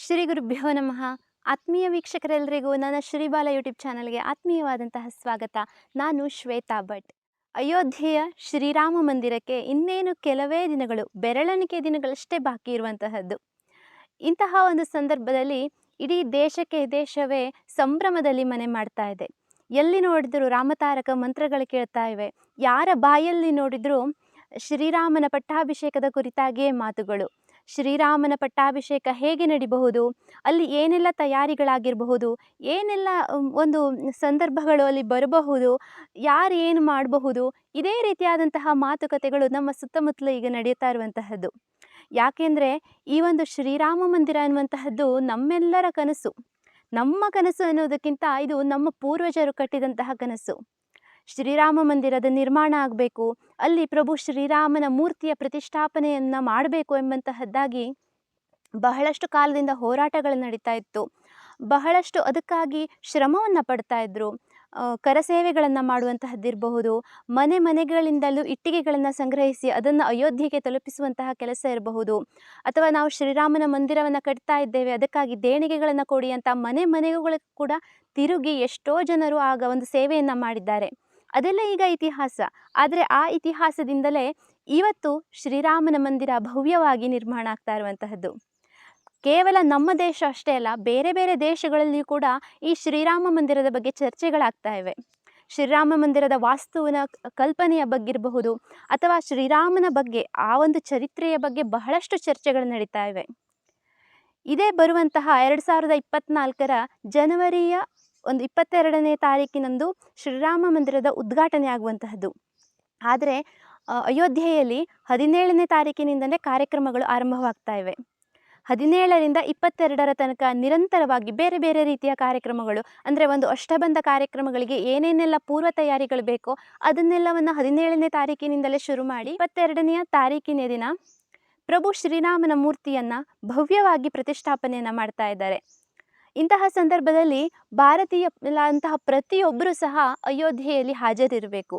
ಶ್ರೀ ಗುರುಭ್ಯೋ ನಮಃ. ಆತ್ಮೀಯ ವೀಕ್ಷಕರೆಲ್ಲರಿಗೂ ನನ್ನ ಶ್ರೀಬಾಲ ಯೂಟ್ಯೂಬ್ ಚಾನಲ್ಗೆ ಆತ್ಮೀಯವಾದಂತಹ ಸ್ವಾಗತ. ನಾನು ಶ್ವೇತಾ ಭಟ್. ಅಯೋಧ್ಯೆಯ ಶ್ರೀರಾಮ ಮಂದಿರಕ್ಕೆ ಇನ್ನೇನು ಕೆಲವೇ ದಿನಗಳು, ಬೆರಳೆಣಿಕೆ ದಿನಗಳಷ್ಟೇ ಬಾಕಿ ಇರುವಂತಹದ್ದು. ಇಂತಹ ಒಂದು ಸಂದರ್ಭದಲ್ಲಿ ಇಡೀ ದೇಶಕ್ಕೆ ದೇಶವೇ ಸಂಭ್ರಮದಲ್ಲಿ ಮನೆ ಮಾಡ್ತಾ ಇದೆ. ಎಲ್ಲಿ ನೋಡಿದರೂ ರಾಮತಾರಕ ಮಂತ್ರಗಳು ಕೇಳ್ತಾ ಇವೆ. ಯಾರ ಬಾಯಲ್ಲಿ ನೋಡಿದರೂ ಶ್ರೀರಾಮನ ಪಟ್ಟಾಭಿಷೇಕದ ಕುರಿತಾಗಿಯೇ ಮಾತುಗಳು. ಶ್ರೀರಾಮನ ಪಟ್ಟಾಭಿಷೇಕ ಹೇಗೆ ನಡಿಬಹುದು, ಅಲ್ಲಿ ಏನೆಲ್ಲ ತಯಾರಿಗಳಾಗಿರಬಹುದು, ಏನೆಲ್ಲ ಒಂದು ಸಂದರ್ಭಗಳು ಅಲ್ಲಿ ಬರಬಹುದು, ಯಾರು ಏನು ಮಾಡಬಹುದು, ಇದೇ ರೀತಿಯಾದಂತಹ ಮಾತುಕತೆಗಳು ನಮ್ಮ ಸುತ್ತಮುತ್ತಲು ಈಗ ನಡೆಯುತ್ತಾ ಇರುವಂತಹದ್ದು. ಯಾಕೆಂದರೆ ಈ ಒಂದು ಶ್ರೀರಾಮ ಮಂದಿರ ಅನ್ನುವಂತಹದ್ದು ನಮ್ಮೆಲ್ಲರ ಕನಸು. ನಮ್ಮ ಕನಸು ಅನ್ನೋದಕ್ಕಿಂತ ಇದು ನಮ್ಮ ಪೂರ್ವಜರು ಕಟ್ಟಿದಂತಹ ಕನಸು. ಶ್ರೀರಾಮ ಮಂದಿರದ ನಿರ್ಮಾಣ ಆಗಬೇಕು, ಅಲ್ಲಿ ಪ್ರಭು ಶ್ರೀರಾಮನ ಮೂರ್ತಿಯ ಪ್ರತಿಷ್ಠಾಪನೆಯನ್ನು ಮಾಡಬೇಕು ಎಂಬಂತಹದ್ದಾಗಿ ಬಹಳಷ್ಟು ಕಾಲದಿಂದ ಹೋರಾಟಗಳು ನಡೀತಾ ಇತ್ತು. ಬಹಳಷ್ಟು ಅದಕ್ಕಾಗಿ ಶ್ರಮವನ್ನು ಪಡ್ತಾ ಇದ್ದರು ಕರಸೇವೆಗಳನ್ನು ಮಾಡುವಂತಹದ್ದಿರಬಹುದು, ಮನೆ ಮನೆಗಳಿಂದಲೂ ಇಟ್ಟಿಗೆಗಳನ್ನು ಸಂಗ್ರಹಿಸಿ ಅದನ್ನು ಅಯೋಧ್ಯೆಗೆ ತಲುಪಿಸುವಂತಹ ಕೆಲಸ ಇರಬಹುದು. ಅಥವಾ ನಾವು ಶ್ರೀರಾಮನ ಮಂದಿರವನ್ನು ಕಟ್ತಾ ಇದ್ದೇವೆ, ಅದಕ್ಕಾಗಿ ದೇಣಿಗೆಗಳನ್ನು ಕೊಡಿ ಅಂತ ಮನೆ ಮನೆಗಳಿಗೆ ಕೂಡ ತಿರುಗಿ ಎಷ್ಟೋ ಜನರು ಆಗ ಒಂದು ಸೇವೆಯನ್ನು ಮಾಡಿದ್ದಾರೆ. ಅದೆಲ್ಲ ಈಗ ಇತಿಹಾಸ. ಆದರೆ ಆ ಇತಿಹಾಸದಿಂದಲೇ ಇವತ್ತು ಶ್ರೀರಾಮನ ಮಂದಿರ ಭವ್ಯವಾಗಿ ನಿರ್ಮಾಣ ಆಗ್ತಾ ಇರುವಂತಹದ್ದು. ಕೇವಲ ನಮ್ಮ ದೇಶ ಅಷ್ಟೇ ಅಲ್ಲ, ಬೇರೆ ಬೇರೆ ದೇಶಗಳಲ್ಲಿಯೂ ಕೂಡ ಈ ಶ್ರೀರಾಮ ಮಂದಿರದ ಬಗ್ಗೆ ಚರ್ಚೆಗಳಾಗ್ತಾ ಇವೆ. ಶ್ರೀರಾಮ ಮಂದಿರದ ವಾಸ್ತುವಿನ ಕಲ್ಪನೆಯ ಬಗ್ಗೆ ಇರಬಹುದು ಅಥವಾ ಶ್ರೀರಾಮನ ಬಗ್ಗೆ, ಆ ಒಂದು ಚರಿತ್ರೆಯ ಬಗ್ಗೆ ಬಹಳಷ್ಟು ಚರ್ಚೆಗಳು ನಡೀತಾ ಇವೆ. ಇದೇ ಬರುವಂತಹ ಎರಡು ಸಾವಿರದ ಇಪ್ಪತ್ನಾಲ್ಕರ ಜನವರಿಯ ಒಂದು ಇಪ್ಪತ್ತೆರಡನೇ ತಾರೀಕಿನಂದು ಶ್ರೀರಾಮ ಮಂದಿರದ ಉದ್ಘಾಟನೆ ಆಗುವಂತಹದ್ದು. ಆದರೆ ಅಯೋಧ್ಯೆಯಲ್ಲಿ ಹದಿನೇಳನೇ ತಾರೀಕಿನಿಂದಲೇ ಕಾರ್ಯಕ್ರಮಗಳು ಆರಂಭವಾಗ್ತಾ ಇವೆ. ಹದಿನೇಳರಿಂದ ಇಪ್ಪತ್ತೆರಡರ ತನಕ ನಿರಂತರವಾಗಿ ಬೇರೆ ಬೇರೆ ರೀತಿಯ ಕಾರ್ಯಕ್ರಮಗಳು, ಅಂದರೆ ಒಂದು ಅಷ್ಟಬಂಧ ಕಾರ್ಯಕ್ರಮಗಳಿಗೆ ಏನೇನೆಲ್ಲ ಪೂರ್ವ ತಯಾರಿಗಳು ಬೇಕೋ ಅದನ್ನೆಲ್ಲವನ್ನು ಹದಿನೇಳನೇ ತಾರೀಕಿನಿಂದಲೇ ಶುರು ಮಾಡಿ ಇಪ್ಪತ್ತೆರಡನೆಯ ತಾರೀಕಿನ ದಿನ ಪ್ರಭು ಶ್ರೀರಾಮನ ಮೂರ್ತಿಯನ್ನು ಭವ್ಯವಾಗಿ ಪ್ರತಿಷ್ಠಾಪನೆಯನ್ನು ಮಾಡ್ತಾ ಇದ್ದಾರೆ. ಇಂತಹ ಸಂದರ್ಭದಲ್ಲಿ ಭಾರತೀಯ ಅಂತಹ ಪ್ರತಿಯೊಬ್ಬರೂ ಸಹ ಅಯೋಧ್ಯೆಯಲ್ಲಿ ಹಾಜರಿರಬೇಕು.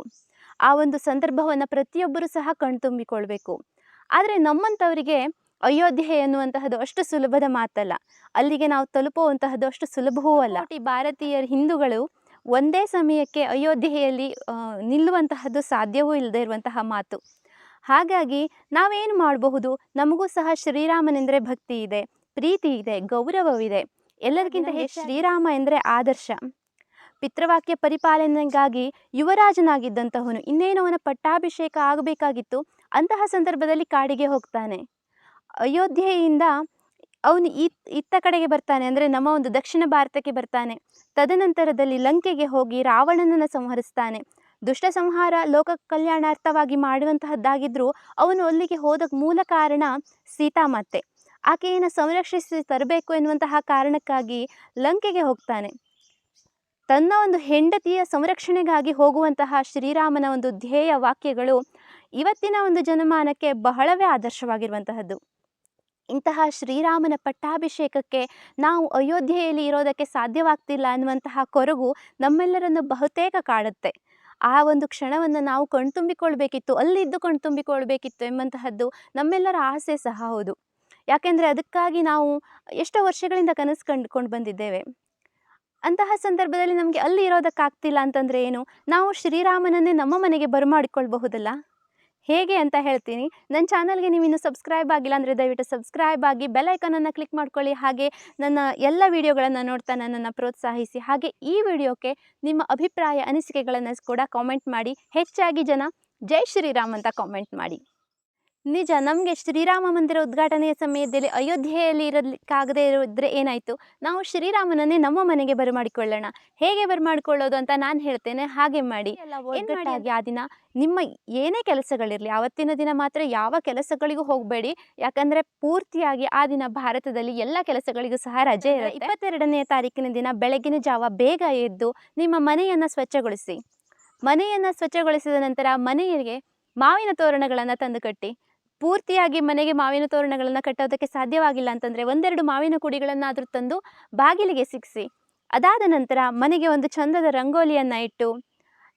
ಆ ಒಂದು ಸಂದರ್ಭವನ್ನು ಪ್ರತಿಯೊಬ್ಬರೂ ಸಹ ಕಣ್ತುಂಬಿಕೊಳ್ಬೇಕು. ಆದರೆ ನಮ್ಮಂಥವರಿಗೆ ಅಯೋಧ್ಯೆ ಎನ್ನುವಂತಹದ್ದು ಅಷ್ಟು ಸುಲಭದ ಮಾತಲ್ಲ. ಅಲ್ಲಿಗೆ ನಾವು ತಲುಪುವಂತಹದ್ದು ಅಷ್ಟು ಸುಲಭವೂ ಅಲ್ಲ. ಈ ಭಾರತೀಯರ ಹಿಂದೂಗಳು ಒಂದೇ ಸಮಯಕ್ಕೆ ಅಯೋಧ್ಯೆಯಲ್ಲಿ ನಿಲ್ಲುವಂತಹದ್ದು ಸಾಧ್ಯವೂ ಇಲ್ಲದೆ ಇರುವಂತಹ ಮಾತು. ಹಾಗಾಗಿ ನಾವೇನು ಮಾಡಬಹುದು? ನಮಗೂ ಸಹ ಶ್ರೀರಾಮನೆಂದರೆ ಭಕ್ತಿ ಇದೆ, ಪ್ರೀತಿ ಇದೆ, ಗೌರವವಿದೆ. ಎಲ್ಲರಿಗಿಂತ ಹೆಚ್ಚು ಶ್ರೀರಾಮ ಎಂದರೆ ಆದರ್ಶ. ಪಿತೃವಾಕ್ಯ ಪರಿಪಾಲನೆಗಾಗಿ ಯುವರಾಜನಾಗಿದ್ದಂತಹವನು ಇನ್ನೇನು ಅವನ ಪಟ್ಟಾಭಿಷೇಕ ಆಗಬೇಕಾಗಿತ್ತು. ಅಂತಹ ಸಂದರ್ಭದಲ್ಲಿ ಕಾಡಿಗೆ ಹೋಗ್ತಾನೆ. ಅಯೋಧ್ಯೆಯಿಂದ ಅವನು ಇತ್ ಇತ್ತ ಕಡೆಗೆ ಬರ್ತಾನೆ ಅಂದರೆ ನಮ್ಮ ಒಂದು ದಕ್ಷಿಣ ಭಾರತಕ್ಕೆ ಬರ್ತಾನೆ. ತದನಂತರದಲ್ಲಿ ಲಂಕೆಗೆ ಹೋಗಿ ರಾವಣನನ್ನು ಸಂಹರಿಸ್ತಾನೆ. ದುಷ್ಟ ಸಂಹಾರ ಲೋಕ ಕಲ್ಯಾಣಾರ್ಥವಾಗಿ ಮಾಡುವಂತಹದ್ದಾಗಿದ್ದರೂ ಅವನು ಅಲ್ಲಿಗೆ ಹೋದ ಮೂಲ ಕಾರಣ ಸೀತಾಮಾತೆ. ಆಕೆಯನ್ನು ಸಂರಕ್ಷಿಸಿ ತರಬೇಕು ಎನ್ನುವಂತಹ ಕಾರಣಕ್ಕಾಗಿ ಲಂಕೆಗೆ ಹೋಗ್ತಾನೆ. ತನ್ನ ಒಂದು ಹೆಂಡತಿಯ ಸಂರಕ್ಷಣೆಗಾಗಿ ಹೋಗುವಂತಹ ಶ್ರೀರಾಮನ ಒಂದು ಧ್ಯೇಯ ವಾಕ್ಯಗಳು ಇವತ್ತಿನ ಒಂದು ಜನಮಾನಕ್ಕೆ ಬಹಳವೇ ಆದರ್ಶವಾಗಿರುವಂತಹದ್ದು. ಇಂತಹ ಶ್ರೀರಾಮನ ಪಟ್ಟಾಭಿಷೇಕಕ್ಕೆ ನಾವು ಅಯೋಧ್ಯೆಯಲ್ಲಿ ಇರೋದಕ್ಕೆ ಸಾಧ್ಯವಾಗ್ತಿಲ್ಲ ಅನ್ನುವಂತಹ ಕೊರಗು ನಮ್ಮೆಲ್ಲರನ್ನು ಬಹುತೇಕ ಕಾಡುತ್ತೆ. ಆ ಒಂದು ಕ್ಷಣವನ್ನು ನಾವು ಕಣ್ತುಂಬಿಕೊಳ್ಬೇಕಿತ್ತು, ಅಲ್ಲಿದ್ದು ಕಣ್ತುಂಬಿಕೊಳ್ಬೇಕಿತ್ತು ಎಂಬಂತಹದ್ದು ನಮ್ಮೆಲ್ಲರ ಆಸೆ ಸಹ ಹೌದು. ಯಾಕೆಂದರೆ ಅದಕ್ಕಾಗಿ ನಾವು ಎಷ್ಟೋ ವರ್ಷಗಳಿಂದ ಕನಸು ಕಂಡುಕೊಂಡು ಬಂದಿದ್ದೇವೆ. ಅಂತಹ ಸಂದರ್ಭದಲ್ಲಿ ನಮಗೆ ಅಲ್ಲಿ ಇರೋದಕ್ಕಾಗ್ತಿಲ್ಲ ಅಂತಂದರೆ ಏನು? ನಾವು ಶ್ರೀರಾಮನನ್ನೇ ನಮ್ಮ ಮನೆಗೆ ಬರಮಾಡಿಕೊಳ್ಬಹುದಲ್ಲ? ಹೇಗೆ ಅಂತ ಹೇಳ್ತೀನಿ. ನನ್ನ ಚಾನಲ್ಗೆ ನೀವು ಇನ್ನೂ ಸಬ್ಸ್ಕ್ರೈಬ್ ಆಗಿಲ್ಲ ಅಂದರೆ ದಯವಿಟ್ಟು ಸಬ್ಸ್ಕ್ರೈಬ್ ಆಗಿ ಬೆಲ್ ಐಕನನ್ನು ಕ್ಲಿಕ್ ಮಾಡ್ಕೊಳ್ಳಿ. ಹಾಗೆ ನನ್ನ ಎಲ್ಲ ವಿಡಿಯೋಗಳನ್ನು ನೋಡ್ತಾ ನನ್ನನ್ನು ಪ್ರೋತ್ಸಾಹಿಸಿ. ಹಾಗೆ ಈ ವಿಡಿಯೋಕ್ಕೆ ನಿಮ್ಮ ಅಭಿಪ್ರಾಯ, ಅನಿಸಿಕೆಗಳನ್ನು ಕೂಡ ಕಾಮೆಂಟ್ ಮಾಡಿ. ಹೆಚ್ಚಾಗಿ ಜನ ಜೈ ಶ್ರೀರಾಮ್ ಅಂತ ಕಾಮೆಂಟ್ ಮಾಡಿ. ನಿಜ ನಮಗೆ ಶ್ರೀರಾಮ ಮಂದಿರ ಉದ್ಘಾಟನೆಯ ಸಮಯದಲ್ಲಿ ಅಯೋಧ್ಯೆಯಲ್ಲಿ ಇರಲಿಕ್ಕಾಗದೇ ಇರೋದ್ರೆ ಏನಾಯಿತು? ನಾವು ಶ್ರೀರಾಮನನ್ನೇ ನಮ್ಮ ಮನೆಗೆ ಬರಮಾಡಿಕೊಳ್ಳೋಣ. ಹೇಗೆ ಬರಮಾಡಿಕೊಳ್ಳೋದು ಅಂತ ನಾನು ಹೇಳ್ತೇನೆ ಹಾಗೆ ಮಾಡಿ. ಒಗ್ಗಟ್ಟಾಗಿ. ಆ ದಿನ? ನಿಮ್ಮ ಏನೇ ಕೆಲಸಗಳಿರಲಿ ಆವತ್ತಿನ ದಿನ ಮಾತ್ರ ಯಾವ ಕೆಲಸಗಳಿಗೂ ಹೋಗಬೇಡಿ. ಯಾಕಂದರೆ ಪೂರ್ತಿಯಾಗಿ ಆ ದಿನ ಭಾರತದಲ್ಲಿ ಎಲ್ಲ ಕೆಲಸಗಳಿಗೂ ಸಹ ರಜೆ ಇರುತ್ತೆ. ಇಪ್ಪತ್ತೆರಡನೇ ತಾರೀಕಿನ ದಿನ ಬೆಳಗಿನ ಜಾವ ಬೇಗ ಎದ್ದು ನಿಮ್ಮ ಮನೆಯನ್ನು ಸ್ವಚ್ಛಗೊಳಿಸಿ. ಮನೆಯನ್ನು ಸ್ವಚ್ಛಗೊಳಿಸಿದ ನಂತರ ಮನೆಗೆ ಮಾವಿನ ತೋರಣಗಳನ್ನು ತಂದು ಕಟ್ಟಿ. ಪೂರ್ತಿಯಾಗಿ ಮನೆಗೆ ಮಾವಿನ ತೋರಣಗಳನ್ನು ಕಟ್ಟೋದಕ್ಕೆ ಸಾಧ್ಯವಾಗಿಲ್ಲ ಅಂತಂದರೆ ಒಂದೆರಡು ಮಾವಿನ ಕುಡಿಗಳನ್ನಾದರೂ ತಂದು ಬಾಗಿಲಿಗೆ ಸಿಕ್ಕಿಸಿ ಅದಾದ ನಂತರ ಮನೆಗೆ ಒಂದು ಚಂದದ ರಂಗೋಲಿಯನ್ನು ಇಟ್ಟು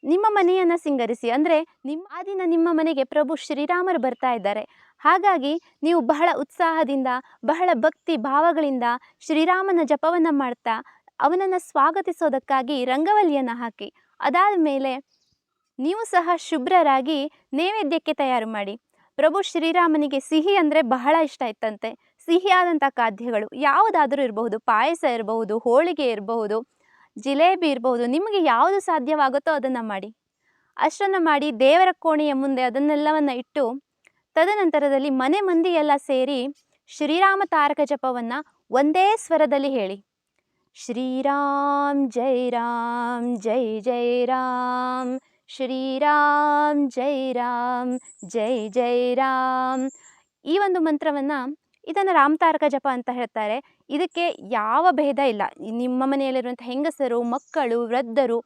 ನಿಮ್ಮ ಮನೆಯನ್ನು ಸಿಂಗರಿಸಿ. ಅಂದರೆ ನಿಮ್ಮ ಆ ದಿನ ನಿಮ್ಮ ಮನೆಗೆ ಪ್ರಭು ಶ್ರೀರಾಮರು ಬರ್ತಾ ಇದ್ದಾರೆ. ಹಾಗಾಗಿ ನೀವು ಬಹಳ ಉತ್ಸಾಹದಿಂದ, ಬಹಳ ಭಕ್ತಿ ಭಾವಗಳಿಂದ ಶ್ರೀರಾಮನ ಜಪವನ್ನು ಮಾಡ್ತಾ ಅವನನ್ನು ಸ್ವಾಗತಿಸೋದಕ್ಕಾಗಿ ರಂಗವಲ್ಲಿಯನ್ನು ಹಾಕಿ. ಅದಾದ ಮೇಲೆ ನೀವು ಸಹ ಶುಭ್ರರಾಗಿ ನೈವೇದ್ಯಕ್ಕೆ ತಯಾರು ಮಾಡಿ. ಪ್ರಭು ಶ್ರೀರಾಮನಿಗೆ ಸಿಹಿ ಅಂದರೆ ಬಹಳ ಇಷ್ಟ ಇತ್ತಂತೆ. ಸಿಹಿಯಾದಂಥ ಖಾದ್ಯಗಳು ಯಾವುದಾದ್ರೂ ಇರಬಹುದು. ಪಾಯಸ ಇರಬಹುದು, ಹೋಳಿಗೆ ಇರಬಹುದು, ಜಿಲೇಬಿ ಇರಬಹುದು. ನಿಮಗೆ ಯಾವುದು ಸಾಧ್ಯವಾಗುತ್ತೋ ಅದನ್ನು ಮಾಡಿ. ಅಷ್ಟನ್ನು ಮಾಡಿ ದೇವರ ಕೋಣೆಯ ಮುಂದೆ ಅದನ್ನೆಲ್ಲವನ್ನು ಇಟ್ಟು ತದನಂತರದಲ್ಲಿ ಮನೆ ಮಂದಿ ಎಲ್ಲ ಸೇರಿ ಶ್ರೀರಾಮ ತಾರಕ ಜಪವನ್ನು ಒಂದೇ ಸ್ವರದಲ್ಲಿ ಹೇಳಿ. ಶ್ರೀರಾಮ್ ಜೈ ರಾಮ್, ಜೈ ಜೈ ರಾಮ್. ಶ್ರೀರಾಮ್, ಜೈ ರಾಮ್, ಜೈ ಜೈ ರಾಮ್. ಈ ಒಂದು ಮಂತ್ರವನ್ನು ಇದನ್ನು ರಾಮತಾರಕ ಜಪ ಅಂತ ಹೇಳ್ತಾರೆ. ಇದಕ್ಕೆ ಯಾವ ಭೇದ ಇಲ್ಲ. ನಿಮ್ಮ ಮನೆಯಲ್ಲಿರುವಂಥ ಹೆಂಗಸರು, ಮಕ್ಕಳು, ವೃದ್ಧರು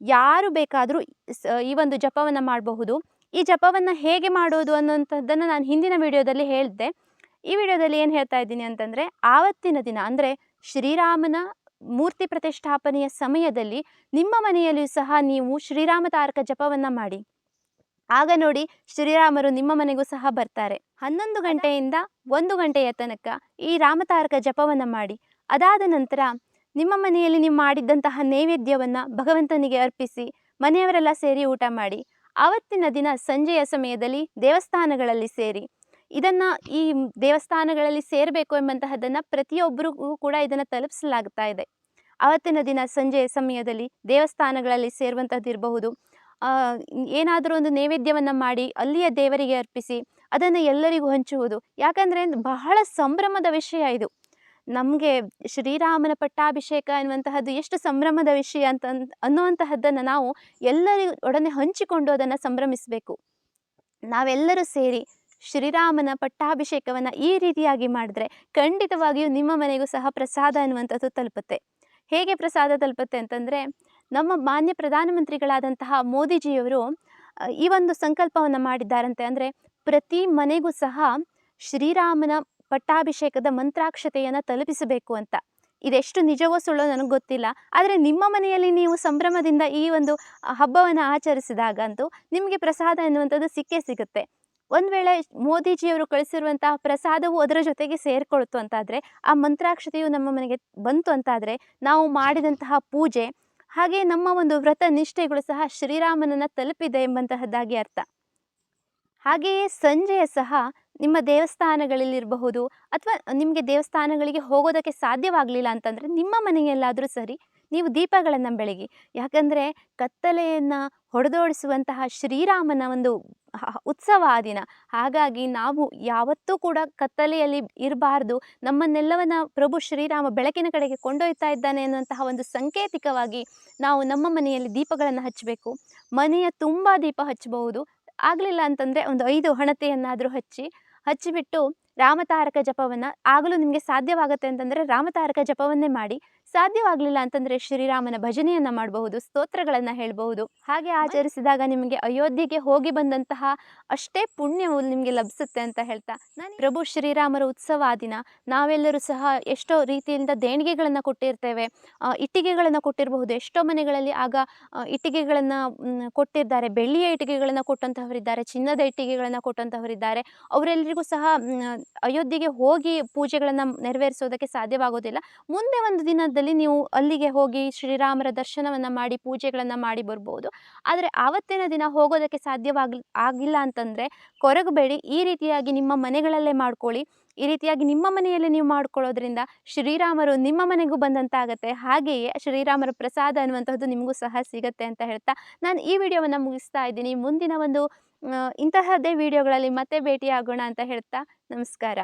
ಯಾರು ಬೇಕಾದರೂ ಈ ಒಂದು ಜಪವನ್ನು ಮಾಡಬಹುದು. ಈ ಜಪವನ್ನು ಹೇಗೆ ಮಾಡೋದು ಅನ್ನೋಂಥದ್ದನ್ನು ನಾನು ಹಿಂದಿನ ವಿಡಿಯೋದಲ್ಲಿ ಹೇಳಿದ್ದೆ ಈ ವಿಡಿಯೋದಲ್ಲಿ ಏನು ಹೇಳ್ತಾ ಇದ್ದೀನಿ ಅಂತಂದರೆ, ಆವತ್ತಿನ ದಿನ, ಅಂದರೆ ಶ್ರೀರಾಮನ ಮೂರ್ತಿ ಪ್ರತಿಷ್ಠಾಪನೆಯ ಸಮಯದಲ್ಲಿ ನಿಮ್ಮ ಮನೆಯಲ್ಲಿಯೂ ಸಹ ನೀವು ಶ್ರೀರಾಮ ತಾರಕ ಜಪವನ್ನು ಮಾಡಿ. ಆಗ ನೋಡಿ ಶ್ರೀರಾಮರು ನಿಮ್ಮ ಮನೆಗೂ ಸಹ ಬರ್ತಾರೆ. ಹನ್ನೊಂದು ಗಂಟೆಯಿಂದ ಒಂದು ಗಂಟೆಯ ತನಕ ಈ ರಾಮತಾರಕ ಜಪವನ್ನು ಮಾಡಿ. ಅದಾದ ನಂತರ ನಿಮ್ಮ ಮನೆಯಲ್ಲಿ ನೀವು ಮಾಡಿದ್ದಂತಹ ನೈವೇದ್ಯವನ್ನು ಭಗವಂತನಿಗೆ ಅರ್ಪಿಸಿ ಮನೆಯವರೆಲ್ಲ ಸೇರಿ ಊಟ ಮಾಡಿ. ಆವತ್ತಿನ ದಿನ ಸಂಜೆಯ ಸಮಯದಲ್ಲಿ ದೇವಸ್ಥಾನಗಳಲ್ಲಿ ಸೇರಿ ಇದನ್ನು ಈ ದೇವಸ್ಥಾನಗಳಲ್ಲಿ ಸೇರಬೇಕು ಎಂಬಂತಹದ್ದನ್ನು ಪ್ರತಿಯೊಬ್ಬರಿಗೂ ಕೂಡ ಇದನ್ನು ತಲುಪಿಸಲಾಗ್ತಾ ಇದೆ. ಆವತ್ತಿನ ದಿನ ಸಂಜೆ ಸಮಯದಲ್ಲಿ ದೇವಸ್ಥಾನಗಳಲ್ಲಿ ಸೇರುವಂಥದ್ದು ಇರಬಹುದು. ಏನಾದರೂ ಒಂದು ನೈವೇದ್ಯವನ್ನು ಮಾಡಿ ಅಲ್ಲಿಯ ದೇವರಿಗೆ ಅರ್ಪಿಸಿ ಅದನ್ನು ಎಲ್ಲರಿಗೂ ಹಂಚುವುದು. ಯಾಕಂದರೆ ಬಹಳ ಸಂಭ್ರಮದ ವಿಷಯ ಇದು. ನಮಗೆ ಶ್ರೀರಾಮನ ಪಟ್ಟಾಭಿಷೇಕ ಎನ್ನುವಂತಹದ್ದು ಎಷ್ಟು ಸಂಭ್ರಮದ ವಿಷಯ ಅಂತ ಅನ್ನುವಂತಹದ್ದನ್ನು ನಾವು ಎಲ್ಲರಿಗೂ ಒಡನೆ ಹಂಚಿಕೊಂಡು ಅದನ್ನು ಸಂಭ್ರಮಿಸಬೇಕು. ನಾವೆಲ್ಲರೂ ಸೇರಿ ಶ್ರೀರಾಮನ ಪಟ್ಟಾಭಿಷೇಕವನ್ನು ಈ ರೀತಿಯಾಗಿ ಮಾಡಿದ್ರೆ ಖಂಡಿತವಾಗಿಯೂ ನಿಮ್ಮ ಮನೆಗೂ ಸಹ ಪ್ರಸಾದ ಅನ್ನುವಂಥದ್ದು ತಲುಪುತ್ತೆ. ಹೇಗೆ ಪ್ರಸಾದ ತಲುಪುತ್ತೆ ಅಂತಂದರೆ, ನಮ್ಮ ಮಾನ್ಯ ಪ್ರಧಾನಮಂತ್ರಿಗಳಾದಂತಹ ಮೋದಿಜಿಯವರು ಈ ಒಂದು ಸಂಕಲ್ಪವನ್ನು ಮಾಡಿದ್ದಾರಂತೆ ಅಂದರೆ ಪ್ರತಿ ಮನೆಗೂ ಸಹ ಶ್ರೀರಾಮನ ಪಟ್ಟಾಭಿಷೇಕದ ಮಂತ್ರಾಕ್ಷತೆಯನ್ನು ತಲುಪಿಸಬೇಕು ಅಂತ. ಇದೆಷ್ಟು ನಿಜವೋ ಸುಳ್ಳೋ ನನಗೆ ಗೊತ್ತಿಲ್ಲ. ಆದರೆ ನಿಮ್ಮ ಮನೆಯಲ್ಲಿ ನೀವು ಸಂಭ್ರಮದಿಂದ ಈ ಒಂದು ಹಬ್ಬವನ್ನು ಆಚರಿಸಿದಾಗಂತೂ ನಿಮಗೆ ಪ್ರಸಾದ ಎನ್ನುವಂಥದ್ದು ಸಿಕ್ಕೇ ಸಿಗುತ್ತೆ. ಒಂದು ವೇಳೆ ಮೋದಿಜಿಯವರು ಕಳಿಸಿರುವಂತಹ ಪ್ರಸಾದವು ಅದರ ಜೊತೆಗೆ ಸೇರಿಕೊಳ್ತು ಅಂತಾದರೆ, ಆ ಮಂತ್ರಾಕ್ಷತೆಯು ನಮ್ಮ ಮನೆಗೆ ಬಂತು ಅಂತಾದರೆ, ನಾವು ಮಾಡಿದಂತಹ ಪೂಜೆ, ಹಾಗೆ ನಮ್ಮ ಒಂದು ವ್ರತ ನಿಷ್ಠೆಗಳು ಸಹ ಶ್ರೀರಾಮನನ್ನು ತಲುಪಿದೆ ಎಂಬಂತಹದ್ದಾಗಿ ಅರ್ಥ. ಹಾಗೆಯೇ ಸಂಜೆಯ ಸಹ ನಿಮ್ಮ ದೇವಸ್ಥಾನಗಳಲ್ಲಿರಬಹುದು, ಅಥವಾ ನಿಮಗೆ ದೇವಸ್ಥಾನಗಳಿಗೆ ಹೋಗೋದಕ್ಕೆ ಸಾಧ್ಯವಾಗಲಿಲ್ಲ ಅಂತಂದರೆ ನಿಮ್ಮ ಮನೆಯಲ್ಲಾದರೂ ಸರಿ ನೀವು ದೀಪಗಳನ್ನು ಬೆಳಗಿ. ಯಾಕಂದರೆ ಕತ್ತಲೆಯನ್ನು ಹೊಡೆದೋಡಿಸುವಂತಹ ಶ್ರೀರಾಮನ ಒಂದು ಉತ್ಸವ ಆ ದಿನ. ಹಾಗಾಗಿ ನಾವು ಯಾವತ್ತೂ ಕೂಡ ಕತ್ತಲೆಯಲ್ಲಿ ಇರಬಾರ್ದು. ನಮ್ಮನ್ನೆಲ್ಲವನ್ನ ಪ್ರಭು ಶ್ರೀರಾಮ ಬೆಳಕಿನ ಕಡೆಗೆ ಕೊಂಡೊಯ್ತಾ ಇದ್ದಾನೆ ಅನ್ನುವಂತಹ ಒಂದು ಸಂಕೇತಿಕವಾಗಿ ನಾವು ನಮ್ಮ ಮನೆಯಲ್ಲಿ ದೀಪಗಳನ್ನು ಹಚ್ಚಬೇಕು ಮನೆಯ ತುಂಬ ದೀಪ ಹಚ್ಚಬಹುದು. ಆಗಲಿಲ್ಲ ಅಂತಂದರೆ ಒಂದು ಐದು ಹಣತೆಯನ್ನಾದರೂ ಹಚ್ಚಿ, ಹಚ್ಚಿಬಿಟ್ಟು ರಾಮತಾರಕ ಜಪವನ್ನು ಆಗಲೂ ನಿಮಗೆ ಸಾಧ್ಯವಾಗುತ್ತೆ ಅಂತಂದರೆ ರಾಮತಾರಕ ಜಪವನ್ನೇ ಮಾಡಿ. ಸಾಧ್ಯವಾಗಲಿಲ್ಲ ಅಂತಂದರೆ ಶ್ರೀರಾಮನ ಭಜನೆಯನ್ನು ಮಾಡಬಹುದು, ಸ್ತೋತ್ರಗಳನ್ನು ಹೇಳಬಹುದು. ಹಾಗೆ ಆಚರಿಸಿದಾಗ ನಿಮಗೆ ಅಯೋಧ್ಯೆಗೆ ಹೋಗಿ ಬಂದಂತಹ ಅಷ್ಟೇ ಪುಣ್ಯವು ನಿಮಗೆ ಲಭಿಸುತ್ತೆ ಅಂತ ಹೇಳ್ತಾ. ನಾನು ಪ್ರಭು ಶ್ರೀರಾಮರ ಉತ್ಸವ ಆ ದಿನ ನಾವೆಲ್ಲರೂ ಸಹ ಎಷ್ಟೋ ರೀತಿಯಿಂದ ದೇಣಿಗೆಗಳನ್ನು ಕೊಟ್ಟಿರ್ತೇವೆ ಇಟ್ಟಿಗೆಗಳನ್ನು ಕೊಟ್ಟಿರಬಹುದು. ಎಷ್ಟೋ ಮನೆಗಳಲ್ಲಿ ಆಗ ಇಟ್ಟಿಗೆಗಳನ್ನು ಕೊಟ್ಟಿದ್ದಾರೆ. ಬೆಳ್ಳಿಯ ಇಟ್ಟಿಗೆಗಳನ್ನು ಕೊಟ್ಟಂತಹವರಿದ್ದಾರೆ, ಚಿನ್ನದ ಇಟ್ಟಿಗೆಗಳನ್ನು ಕೊಟ್ಟಂತಹವರಿದ್ದಾರೆ. ಅವರೆಲ್ಲರಿಗೂ ಸಹ ಅಯೋಧ್ಯೆಗೆ ಹೋಗಿ ಪೂಜೆಗಳನ್ನು ನೆರವೇರಿಸೋದಕ್ಕೆ ಸಾಧ್ಯವಾಗೋದಿಲ್ಲ. ಮುಂದೆ ಒಂದು ದಿನದಲ್ಲಿ ನೀವು ಅಲ್ಲಿಗೆ ಹೋಗಿ ಶ್ರೀರಾಮರ ದರ್ಶನವನ್ನು ಮಾಡಿ, ಪೂಜೆಗಳನ್ನು ಮಾಡಿ ಬರ್ಬೋದು. ಆದರೆ ಆವತ್ತಿನ ದಿನ ಹೋಗೋದಕ್ಕೆ ಸಾಧ್ಯವಾಗ ಆಗಿಲ್ಲ ಅಂತಂದರೆ ಕೊರಗಬೇಡಿ. ಈ ರೀತಿಯಾಗಿ ನಿಮ್ಮ ಮನೆಗಳಲ್ಲೇ ಮಾಡ್ಕೊಳ್ಳಿ. ಈ ರೀತಿಯಾಗಿ ನಿಮ್ಮ ಮನೆಯಲ್ಲಿ ನೀವು ಮಾಡ್ಕೊಳ್ಳೋದ್ರಿಂದ ಶ್ರೀರಾಮರು ನಿಮ್ಮ ಮನೆಗೂ ಬಂದಂತಾಗತ್ತೆ. ಹಾಗೆಯೇ ಶ್ರೀರಾಮರ ಪ್ರಸಾದ ಅನ್ನುವಂಥದ್ದು ನಿಮಗೂ ಸಹ ಸಿಗತ್ತೆ ಅಂತ ಹೇಳ್ತಾ ನಾನು ಈ ವಿಡಿಯೋವನ್ನು ಮುಗಿಸ್ತಾ ಇದ್ದೀನಿ. ಮುಂದಿನ ಒಂದು ಇಂತಹದ್ದೇ ವಿಡಿಯೋಗಳಲ್ಲಿ ಮತ್ತೆ ಭೇಟಿಯಾಗೋಣ ಅಂತ ಹೇಳ್ತಾ ನಮಸ್ಕಾರ.